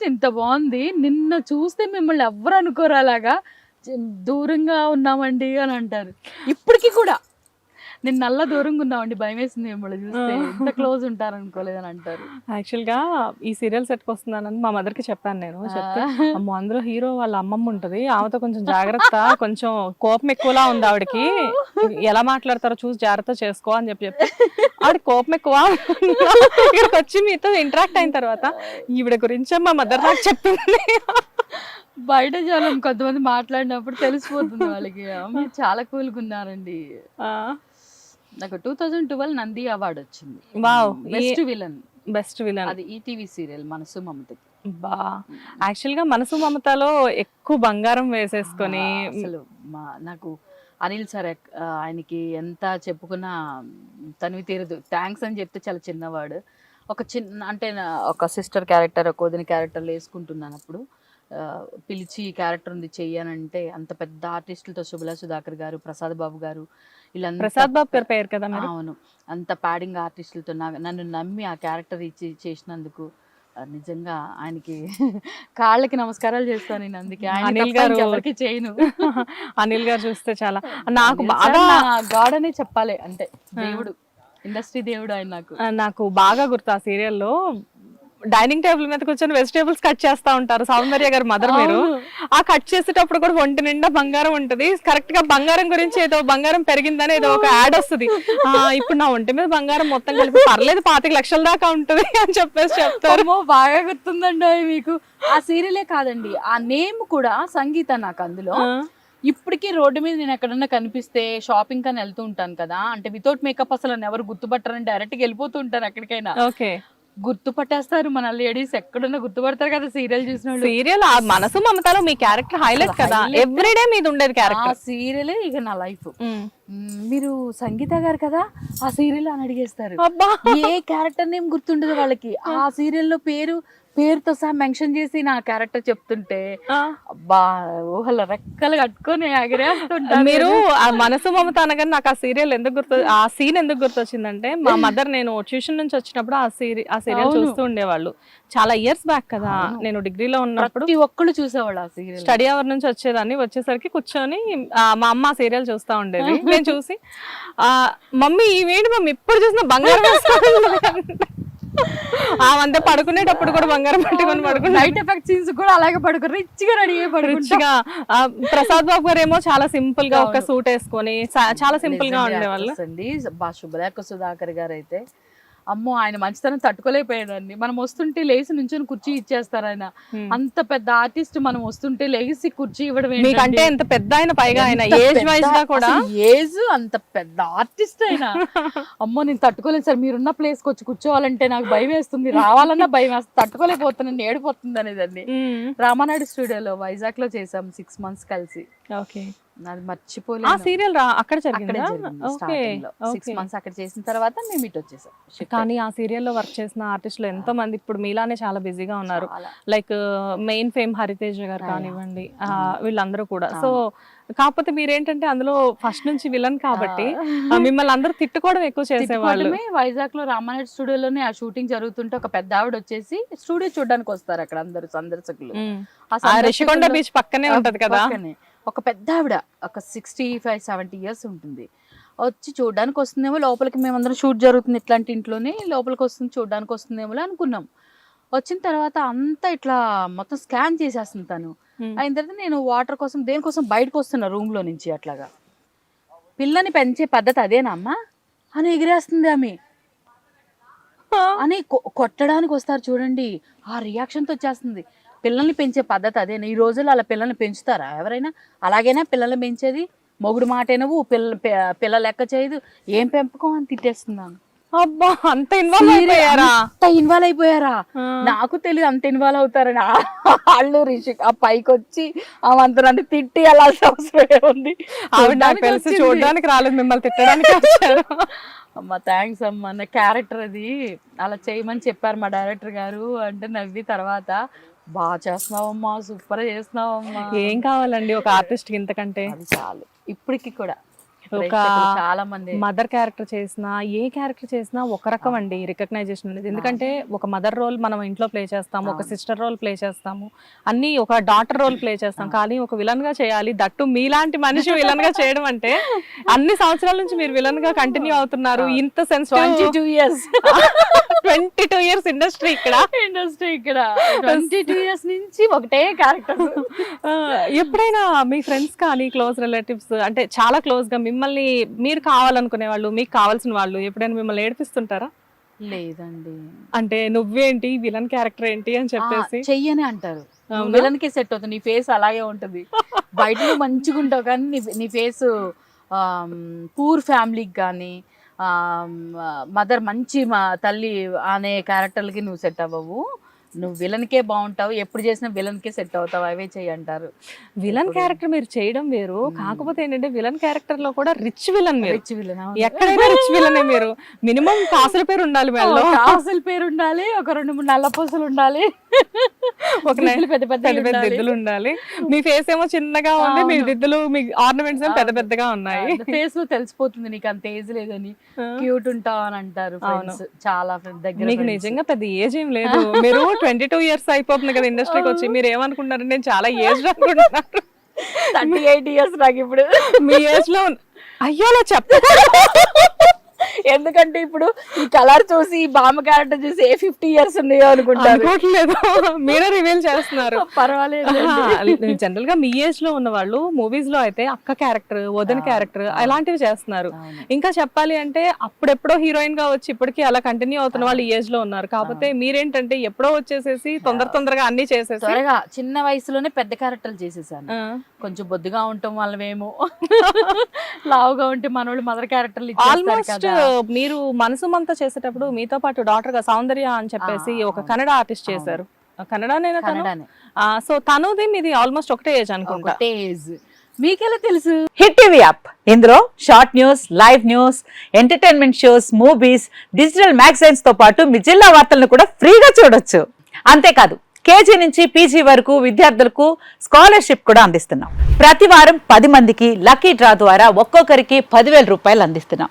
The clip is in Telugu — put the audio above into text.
ఆర్టిస్ట్ ఇంత బాగుంది. నిన్న చూస్తే మిమ్మల్ని ఎవ్వరు అనుకోరు అలాగా? దూరంగా ఉన్నామండి అని అంటారు. ఇప్పటికీ కూడా నేను నల్ల దూరంగా ఉన్నామండి భయం వేసింది మిమ్మల్ని చూస్తే. ఇంత క్లోజ్ ఉంటారు అనుకోలేదని అంటారు. యాక్చువల్గా ఈ సీరియల్ సెట్కి వస్తున్నానని మా మదర్కి చెప్పాను నేను. చెప్తే అమ్మో అందులో హీరో వాళ్ళ అమ్మమ్మ ఉంటది. ఆమెతో కొంచెం జాగ్రత్త కొంచెం కోపం ఎక్కువలా ఉంది ఆవిడకి. ఎలా మాట్లాడతారో చూసి జాగ్రత్త చేసుకో అని చెప్పి చెప్తే ఆవిడ కోపం ఎక్కువ ఇక్కడికి వచ్చి మీతో ఇంటరాక్ట్ అయిన తర్వాత ఈవిడ గురించే మా మదర్ నాకు చెప్పింది. బయట జనం కొంతమంది మాట్లాడినప్పుడు తెలిసిపోతుంది వాళ్ళకి. "ఆ, మీరు చాలా కూల్గా ఉన్నారండి. నాకు two thousand twelve Nandi award వచ్చింది. Wow. Best villain best villain అది ఈటీవీ సీరియల్ మనసు మమతకి. బా. యాక్చువల్గా మనసు మమతలో ఎక్కువ బంగారం వేసేసుకొని అసలు మా నాకు అనిల్ సార్ ఆయనకి ఎంత చెప్పుకున్నా తనివి తీరదు. థ్యాంక్స్ అని చెప్తే చాలా చిన్నవాడు. ఒక చిన్న అంటే ఒక సిస్టర్ క్యారెక్టర్ ఒక వదిన క్యారెక్టర్లు వేసుకుంటున్నాను అప్పుడు. పిలిచి క్యారెక్టర్ ఉంది చెయ్యనంటే అంత పెద్ద ఆర్టిస్టులతో శుభలా సుధాకర్ గారు ప్రసాద్ బాబు గారు వీళ్ళంతా ప్రసాద్ బాబు గారి పేరు కదా అవును. అంత ప్యాడింగ్ ఆర్టిస్టులతో నన్ను నమ్మి ఆ క్యారెక్టర్ ఇచ్చి చేసినందుకు నిజంగా ఆయనకి కాళ్ళకి నమస్కారాలు చేస్తాను నేను అందుకే. అనిల్ గారు- ఇంకెవరికి చేయను. అనిల్ గారు చూస్తే చాలా. నాకు బాగా గాడ్ అనే చెప్పాలి అంటే దేవుడు ఇండస్ట్రీ దేవుడు ఆయన నాకు. నాకు బాగా గుర్తు ఆ సీరియల్లో డైనింగ్ టేబుల్ మీద కూర్చొని వెజిటేబుల్స్ కట్ చేస్తా ఉంటారు. సౌందర్య గారి మదర్ మీరు. ఆ కట్ చేసేటప్పుడు కూడా ఒంటి నిండా బంగారం ఉంటది. కరెక్ట్గా బంగారం గురించి ఏదో బంగారం పెరిగిందని ఏదో ఒక యాడ్ వస్తుంది. ఆ ఇప్పుడు నా ఒంటి మీద బంగారం మొత్తం కలిపి పర్లేదు పాతిక లక్షల దాకా ఉంటది అని చెప్పేసి చెప్తారు. బాగా గుర్తుందండి మీకు. ఆ సీరియలే కాదండి. ఆ నేమ్ కూడా సంగీత నాకు అందులో. ఇప్పటికీ రోడ్డు మీద నేను ఎక్కడన్నా కనిపిస్తే షాపింగ్ అని వెళ్తూ ఉంటాను కదా. అంటే వితౌట్ మేకప్ అసలు ఎవరు గుర్తుపట్టరని డైరెక్ట్గా వెళ్ళిపోతూ ఉంటాను ఎక్కడికైనా. ఓకే. గుర్తుపట్టేస్తారు మన లేడీస్ ఎక్కడున్నా గుర్తుపడతారు కదా సీరియల్ చూసిన వాళ్ళు సీరియల్ ఆ మనసు మమతలో మీ క్యారెక్టర్ హైలైట్ కదా. ఎవ్రీడే మీద ఉండేది ఆ క్యారెక్టర్ సీరియలే ఇక నా లైఫ్ మీరు సంగీత గారు కదా ఆ సీరియల్ అని అడిగేస్తారు. ఏ క్యారెక్టర్ నేమ్ గుర్తుండదు వాళ్ళకి. ఆ సీరియల్లో పేరు పేరుతో సహా మెన్షన్ చేసి నా క్యారెక్టర్ చెప్తుంటే. అబ్బా ఊహల రెక్కలు కట్టుకొని ఎగరేస్తుంటారు మీరు ఆ మనసు మమత అనగానే నాకు ఆ సీరియల్ ఎందుకు గుర్తు ఆ సీన్ ఎందుకు గుర్తొచ్చిందంటే మా మదర్ నేను ట్యూషన్ నుంచి వచ్చినప్పుడు ఆ సీరి ఆ సీరియల్. చూస్తూ ఉండేవాళ్ళు చాలా ఇయర్స్ బ్యాక్ కదా. నేను డిగ్రీలో ఉన్నప్పుడు ఒక్కళ్ళు చూసేవాళ్ళు ఆ సీరియల్ స్టడీ అవర్ నుంచి వచ్చేదాన్ని వచ్చేసరికి కూర్చొని మా అమ్మ సీరియల్ చూస్తా ఉండేది నేను చూసి ఆ మమ్మీ ఇవేంటి మమ్మీ ఇప్పుడు చూసిన బంగారం వేసుకొని ఉన్నది." ఆమంతా పడుకునేటప్పుడు కూడా బంగారం పట్టుకొని పడుకున్నా. నైట్ ఎఫెక్ట్ సీన్స్ కూడా అలాగే పడుకుని రిచ్గా రెడీ రిచ్గా. ప్రసాద్ బాబు గారు ఏమో చాలా సింపుల్గా ఒక. సూట్ వేసుకొని చాలా సింపుల్గా ఉండేవాళ్ళు. అండి. శుభలేఖ సుధాకర్ గారు అయితే అమ్మో ఆయన మంచితనం తట్టుకోలేకపోయాడండి. మనం వస్తుంటే లేచి నుంచొని కుర్చీ ఇచ్చేస్తారు ఆయన. అంత పెద్ద ఆర్టిస్ట్ మనం వస్తుంటే లేచి కుర్చీ ఇవ్వడం మీకంటే ఎంత పెద్ద ఆయన పైగా ఆయన ఏజ్ వైజ్గా కూడా? ఏజ్ అంత పెద్ద ఆర్టిస్ట్ ఆయన. అమ్మో నేను తట్టుకోలేను సార్. మీరున్న ప్లేస్కి వచ్చి కూర్చోవాలంటే నాకు భయం వేస్తుంది. రావాలన్నా భయం వేస్తుంది. తట్టుకోలేకపోతున్నాను ఏడిపోతుంది మ్మ్. రామానాయుడు స్టూడియోలో వైజాగ్లో చేసాం సిక్స్ మంత్స్ కలిసి. ఓకే. అది ఆ మర్చిపోలేదు సీరియల్ రా అక్కడ జరిగిందా? ఓకే సిక్స్ మంత్స్ అక్కడ చేసిన తర్వాత మేము ఇటు వచ్చేసాం కానీ ఆ సీరియల్లో వర్క్ చేసిన ఆర్టిస్టులు ఎంతో మంది ఇప్పుడు మీలానే చాలా బిజీగా ఉన్నారు. లైక్ మెయిన్ ఫేమ్ హరితేజ గారు. కానివ్వండి ఆ, వీళ్ళందరూ కూడా. సో కాకపోతే మీరేంటంటే అందులో ఫస్ట్ నుంచి విలన్ కాబట్టి ఆ, మిమ్మల్ని అందరూ తిట్టుకోవడం ఎక్కువ చేసేవాళ్ళు. వైజాగ్లో రామానాయుడు స్టూడియోలోనే ఆ షూటింగ్ జరుగుతుంటే ఒక పెద్ద ఆవిడ వచ్చేసి స్టూడియో చూడడానికి వస్తారు అక్కడ అందరు సందర్శకులు. ఆ ఆ రిషికొండ బీచ్ పక్కనే ఉంటది కదా. ఒక పెద్ద ఆవిడ ఒక సిక్స్టీ ఫైవ్ సెవెంటీ ఇయర్స్ ఉంటుంది. వచ్చి చూడడానికి వస్తుందేమో లోపలికి మేమందరం షూట్ జరుగుతుంది ఇట్లాంటి ఇంట్లోనే లోపలికి వస్తుంది చూడడానికి వస్తుందేమో అనుకున్నాం. వచ్చిన తర్వాత అంతా ఇట్లా మొత్తం స్కాన్ చేసేస్తుంది తను. అయిన తర్వాత నేను వాటర్ కోసం దేనికోసం బయటకు వస్తున్నా రూమ్లో నుంచి అట్లాగా. పిల్లని పెంచే పద్ధతి అదేనా అమ్మా? అని ఎగిరేస్తుంది ఆమె. అని కొ- కొట్టడానికి వస్తారు చూడండి. ఆ రియాక్షన్తో వచ్చేస్తుంది. పిల్లల్ని పెంచే పద్ధతి అదేనా? ఈ రోజుల్లో అలా పిల్లల్ని పెంచుతారా? ఎవరైనా? అలాగైనా పిల్లల్ని పెంచేది? మొగుడు మాట పిల్ల పి- పిల్ల లెక్క చేయదు. ఏం పెంపకం అని తిట్టేస్తున్నాను. అబ్బా అంత ఇన్వాల్వ్ అయిపోయారా? అంత ఇన్వాల్వ్ అయిపోయారా. నాకు తెలియదు అంత ఇన్వాల్వ్ అవుతారని. వాళ్ళు రిషి ఆ పైకి వచ్చి ఆ మంత్రాన్ని తిట్టి అలా అవసరమే ఉంది ఆవిడ నాకు తెలిసి. చూడడానికి రాలేదు మిమ్మల్ని తిట్టడానికి వచ్చారు. అమ్మ థ్యాంక్స్ అమ్మ నా క్యారెక్టర్ అది. అలా చేయమని చెప్పారు మా డైరెక్టర్ గారు అంటే నవ్వి తర్వాత బాగా చేస్తున్నావమ్మా సూపర్ చేస్తున్నావమ్మా. ఏం కావాలండి ఒక ఆర్టిస్ట్ ఇంతకంటే? చాలు. ఇప్పటికి కూడా. ప్రేక్షకులు చాలా మంది మదర్ క్యారెక్టర్ చేసినా ఏ క్యారెక్టర్ చేసినా ఒక రకం అండి రికగ్నైజేషన్ అనేది. ఎందుకంటే ఒక మదర్ రోల్ మనం ఇంట్లో ప్లే చేస్తాము ఒక. సిస్టర్ రోల్ ప్లే చేస్తాము అన్ని ఒక డాటర్ రోల్ ప్లే చేస్తాం. కానీ ఒక విలన్గా చేయాలి దట్టు మీలాంటి మనిషి విలన్గా చేయడం అంటే అన్ని సంవత్సరాల నుంచి మీరు విలన్గా కంటిన్యూ అవుతున్నారు. ఇంత years twenty two years industry ఇక్కడ. ఇండస్ట్రీ ఇక్కడ. ట్వంటీ టూ ఇయర్స్ నుంచి ఒకటే క్యారెక్టర్ ఎప్పుడైనా మీ ఫ్రెండ్స్ కానీ క్లోజ్ రిలేటివ్స్ అంటే చాలా క్లోజ్గా మిమ్మల్ని మీరు కావాలనుకునే వాళ్ళు మీకు కావాల్సిన వాళ్ళు ఎప్పుడైనా మిమ్మల్ని ఏడిపిస్తుంటారా? లేదండి. అంటే నువ్వేంటి విలన్ క్యారెక్టర్ ఏంటి అని చెప్పేసి? చెయ్యని అంటారు? విలన్కి సెట్ అవుతుంది నీ ఫేస్ అలాగే ఉంటుంది. బయట మంచిగా ఉంటావు కానీ నీ నీ ఫేస్ పూర్ ఫ్యామిలీకి కానీ మదర్ మంచి మా తల్లి అనే క్యారెక్టర్లకి నువ్వు సెట్ అవ్వవు. నువ్వు విలన్కే బాగుంటావు ఎప్పుడు చేసినా విలన్కే సెట్ అవుతావు అవే చెయ్యి అంటారు. విలన్ క్యారెక్టర్ మీరు చేయడం వేరు కాకపోతే ఏంటంటే విలన్ క్యారెక్టర్లో కూడా రిచ్ విలన్ రిచ్ విలన్ ఎక్కడైనా రిచ్ విలనే మీరు. మినిమం కాసుల పేరు ఉండాలి మెల్లో. కాసుల పేరు ఉండాలి ఒక రెండు మూడు నల్ల పూసలు ఉండాలి. ఒక పెద్ద పెద్ద పెద్ద దిద్దులు ఉండాలి. మీ ఫేస్ ఏమో చిన్నగా ఉంది మీ. దిద్దులు మీ ఆర్నమెంట్స్ ఏమో పెద్ద పెద్దగా ఉన్నాయి. ఫేస్లో తెలిసిపోతుంది నీకు అంత ఏజ్ లేదని. క్యూట్ ఉంటావు అని అంటారు చాలా దగ్గర మీకు. నిజంగా పెద్ద ఏజ్ ఏం లేదు. మీరు ట్వంటీ టూ ఇయర్స్ అయిపోతుంది కదా ఇండస్ట్రీకి వచ్చి మీరు ఏమనుకుంటున్నారు నేను చాలా ఏజ్ అనుకుంటున్నారు థర్టీ ఎయిట్ ఇయర్స్ నాకు ఇప్పుడు. మీ ఏజ్లో అయ్యో అలా చెప్తా ఎందుకంటే ఇప్పుడు ఈ కలర్ చూసి ఈ బామ్మ క్యారెక్టర్ చూసి ఏ ఫిఫ్టీ ఇయర్స్ ఉన్నాయో అనుకుంటారు. అనుకోవట్లేదు మీరే రివీల్ చేస్తున్నారు. పర్వాలేదు జనరల్గా మీ ఏజ్లో ఉన్న వాళ్ళు మూవీస్లో అయితే అక్క క్యారెక్టర్ వదిన క్యారెక్టర్ అలాంటివి చేస్తున్నారు. ఇంకా చెప్పాలి అంటే అప్పుడెప్పుడో హీరోయిన్గా వచ్చి ఇప్పటికీ అలా కంటిన్యూ అవుతున్న వాళ్ళు ఈ ఏజ్లో ఉన్నారు. కాకపోతే మీరేంటంటే ఎప్పుడో వచ్చేసేసి తొందర తొందరగా అన్ని చేసేసి త్వరగా చిన్న వయసులోనే పెద్ద క్యారెక్టర్లు చేసేసాను. కొంచెం బొద్దుగా ఉంటాం వాళ్ళమేమో లావుగా ఉంటే మనోళ్ళు మదర్ క్యారెక్టర్లు ఆల్మోస్ట్ మీరు మనసు మంతా చేసేటప్పుడు మీతో పాటు డాక్టర్గా సౌందర్య అని చెప్పేసి ఒక. కన్నడ ఆర్టిస్ట్ చేశారు. కన్నడనేనా తను? సో తనుది మీది ఆల్మోస్ట్ ఒకటే ఏజ్ అనుకుంటా. మీకెలా తెలుసు? Hit TV app. ఇందులో short news live news entertainment shows movies digital మ్యాగజైన్స్తో పాటు మీ జిల్లా వార్తలను కూడా ఫ్రీగా చూడొచ్చు. అంతేకాదు కేజీ నుంచి పీజీ వరకు విద్యార్థులకు స్కాలర్షిప్ కూడా అందిస్తున్నాం. ప్రతి వారం పది మందికి లక్కీ డ్రా ద్వారా ఒక్కొక్కరికి పదివేల రూపాయలు అందిస్తున్నాం.